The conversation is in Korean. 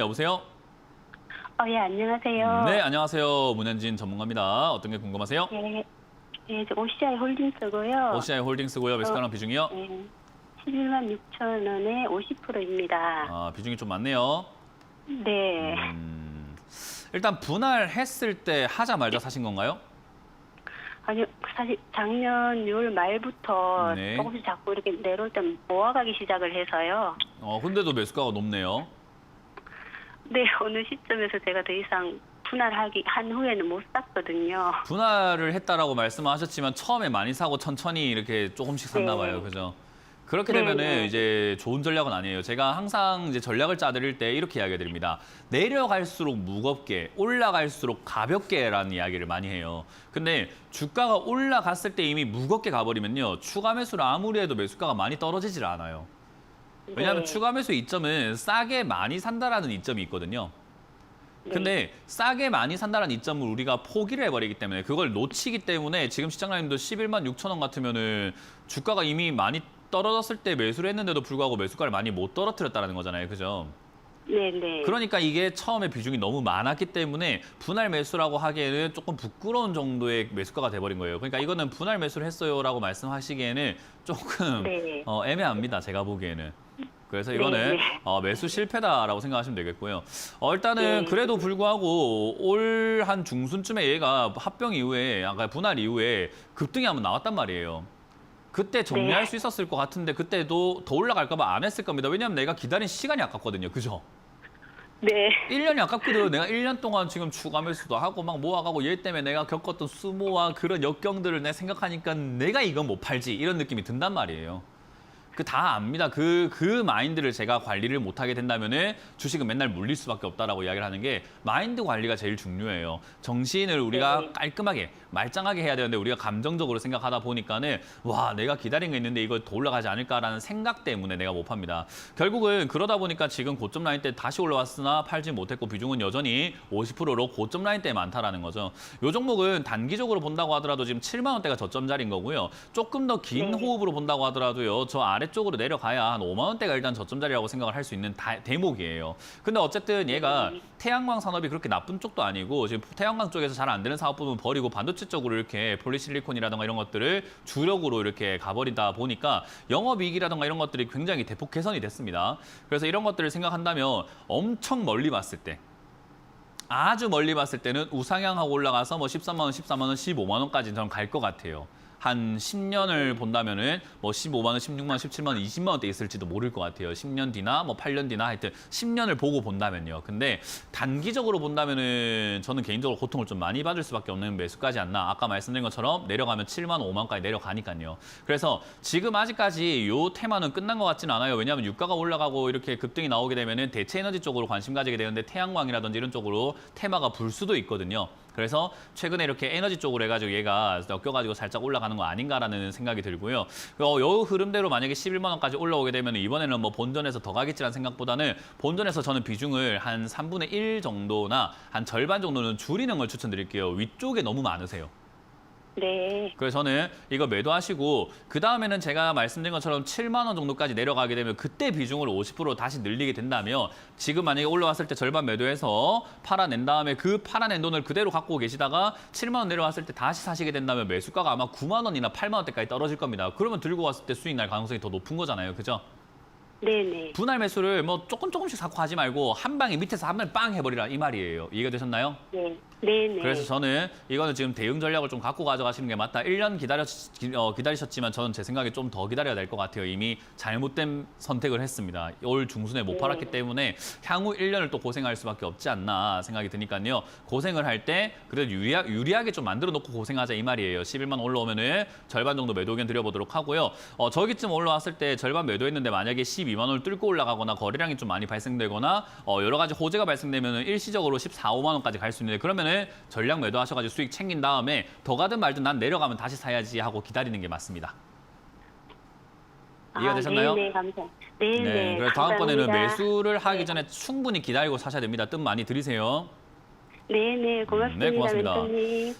여보세요? 어, 예, 안녕하세요. 네, 안녕하세요. 문현진 전문가입니다. 어떤 게 궁금하세요? 예, 예, 저 OCI 홀딩스고요. OCI 홀딩스고요. 매수가랑 비중이요? 예, 11만 6천 원에 50%입니다. 아, 비중이 좀 많네요. 네. 음, 일단 분할했을 때 하자 말자 사신 건가요? 아니, 사실 작년 6월 말부터 네. 조금씩 자꾸 이렇게 내려올 때 모아가기 시작을 해서요. 어, 근데도 매수가가 높네요. 네, 어느 시점에서 제가 더 이상 분할하기 한 후에는 못 샀거든요. 분할을 했다라고 말씀하셨지만 처음에 많이 사고 천천히 이렇게 조금씩 샀나 네. 봐요. 그죠? 그렇게 네, 되면은 네. 이제 좋은 전략은 아니에요. 제가 항상 이제 전략을 짜드릴 때 이렇게 이야기 드립니다. 내려갈수록 무겁게, 올라갈수록 가볍게라는 이야기를 많이 해요. 근데 주가가 올라갔을 때 이미 무겁게 가버리면요. 추가 매수를 아무리 해도 매수가가 많이 떨어지질 않아요. 왜냐하면 네. 추가 매수 이점은 싸게 많이 산다라는 이점이 있거든요. 근데 싸게 많이 산다는 이점을 우리가 포기를 해버리기 때문에 그걸 놓치기 때문에 지금 시장라인도 11만 6천 원 같으면은 주가가 이미 많이 떨어졌을 때 매수를 했는데도 불구하고 매수가를 많이 못 떨어뜨렸다는 거잖아요. 그죠? 네, 네. 그러니까 이게 처음에 비중이 너무 많았기 때문에 분할 매수라고 하기에는 조금 부끄러운 정도의 매수가가 돼버린 거예요. 그러니까 이거는 분할 매수를 했어요라고 말씀하시기에는 조금 네. 어, 애매합니다. 제가 보기에는. 그래서 네, 이거는 네. 어, 매수 실패다라고 생각하시면 되겠고요. 어, 일단은 네. 그래도 불구하고 올 한 중순쯤에 얘가 합병 이후에 아까 분할 이후에 급등이 한번 나왔단 말이에요. 그때 정리할 네. 수 있었을 것 같은데 그때도 더 올라갈까 봐 안 했을 겁니다. 왜냐하면 내가 기다린 시간이 아깝거든요. 그죠? 네. 1년이 아깝거든. 내가 1년 동안 지금 추가 매수도 하고 막 모아가고 얘 때문에 내가 겪었던 수모와 그런 역경들을 내 생각하니까 내가 이건 못 팔지 이런 느낌이 든단 말이에요. 그 다 압니다. 그, 그 마인드를 제가 관리를 못하게 된다면은 주식은 맨날 물릴 수밖에 없다라고 이야기를 하는 게 마인드 관리가 제일 중요해요. 정신을 우리가 네. 깔끔하게, 말짱하게 해야 되는데 우리가 감정적으로 생각하다 보니까는 와, 내가 기다린 게 있는데 이거 더 올라가지 않을까라는 생각 때문에 내가 못 팝니다. 결국은 그러다 보니까 지금 고점 라인 때 다시 올라왔으나 팔지 못했고 비중은 여전히 50%로 고점 라인 때 많다라는 거죠. 요 종목은 단기적으로 본다고 하더라도 지금 7만 원대가 저점 자리인 거고요. 조금 더긴 네. 호흡으로 본다고 하더라도요. 저 아래 쪽으로 내려가야 한 5만 원대가 일단 저점 자리라고 생각을 할 수 있는 다- 대목이에요. 근데 어쨌든 얘가 네. 태양광 산업이 그렇게 나쁜 쪽도 아니고 지금 태양광 쪽에서 잘 안 되는 사업 부분 버리고 반도체 쪽으로 이렇게 폴리실리콘이라든가 이런 것들을 주력으로 이렇게 가버리다 보니까 영업이익이라든가 이런 것들이 굉장히 대폭 개선이 됐습니다. 그래서 이런 것들을 생각한다면 엄청 멀리 봤을 때 아주 멀리 봤을 때는 우상향하고 올라가서 뭐 13만 원, 14만 원, 15만 원까지 저는 갈 것 같아요. 한 10년을 본다면은 뭐 15만 원, 16만 원, 17만 원, 20만 원대 있을지도 모를 것 같아요. 10년 뒤나 뭐 8년 뒤나 하여튼 10년을 보고 본다면요. 근데 단기적으로 본다면은 저는 개인적으로 고통을 좀 많이 받을 수밖에 없는 매수까지 않나. 아까 말씀드린 것처럼 내려가면 7만 원, 5만 원까지 내려가니까요. 그래서 지금 아직까지 요 테마는 끝난 것 같지는 않아요. 왜냐하면 유가가 올라가고 이렇게 급등이 나오게 되면은 대체 에너지 쪽으로 관심 가지게 되는데 태양광이라든지 이런 쪽으로 테마가 불 수도 있거든요. 그래서 최근에 이렇게 에너지 쪽으로 해가지고 얘가 엮여가지고 살짝 올라가는 거 아닌가라는 생각이 들고요. 어, 요 흐름대로 만약에 11만 원까지 올라오게 되면 이번에는 뭐 본전에서 더 가겠지라는 생각보다는 본전에서 저는 비중을 한 3분의 1 정도나 한 절반 정도는 줄이는 걸 추천드릴게요. 위쪽에 너무 많으세요. 네. 그래서 저는 이거 매도하시고 그 다음에는 제가 말씀드린 것처럼 7만 원 정도까지 내려가게 되면 그때 비중을 50% 다시 늘리게 된다면 지금 만약에 올라왔을 때 절반 매도해서 팔아낸 다음에 그 팔아낸 돈을 그대로 갖고 계시다가 7만 원 내려왔을 때 다시 사시게 된다면 매수가가 아마 9만 원이나 8만 원대까지 떨어질 겁니다. 그러면 들고 왔을 때 수익 날 가능성이 더 높은 거잖아요. 그죠? 네네. 분할 매수를 뭐 조금 조금씩 사고 하지 말고 한 방에 밑에서 한 방에 빵 해버리라 이 말이에요. 이해가 되셨나요? 네. 네네. 그래서 저는 이거는 지금 대응 전략을 좀 갖고 가져가시는 게 맞다. 1년 기다려, 기, 어, 기다리셨지만 저는 제 생각에 좀 더 기다려야 될 것 같아요. 이미 잘못된 선택을 했습니다. 올 중순에 못 네. 팔았기 때문에 향후 1년을 또 고생할 수밖에 없지 않나 생각이 드니까요. 고생을 할 때 그래도 유리하, 유리하게 좀 만들어 놓고 고생하자 이 말이에요. 11만 올라오면은 절반 정도 매도 의견 드려보도록 하고요. 어, 저기쯤 올라왔을 때 절반 매도했는데 만약에 12만 원을 뚫고 올라가거나 거래량이 좀 많이 발생되거나 어, 여러 가지 호재가 발생되면은 일시적으로 14, 5만 원까지 갈 수 있는데 그러면은 전량 매도하셔가지고 수익 챙긴 다음에 더 가든 말든 난 내려가면 다시 사야지 하고 기다리는 게 맞습니다. 이해가 되셨나요? 아, 네 네, 감사. 네네. 네. 그래서 다음번에는 감사합니다. 매수를 하기 네. 전에 충분히 기다리고 사셔야 됩니다. 뜸 많이 들이세요. 네 네, 고맙습니다. 네, 고맙습니다. 멘토님.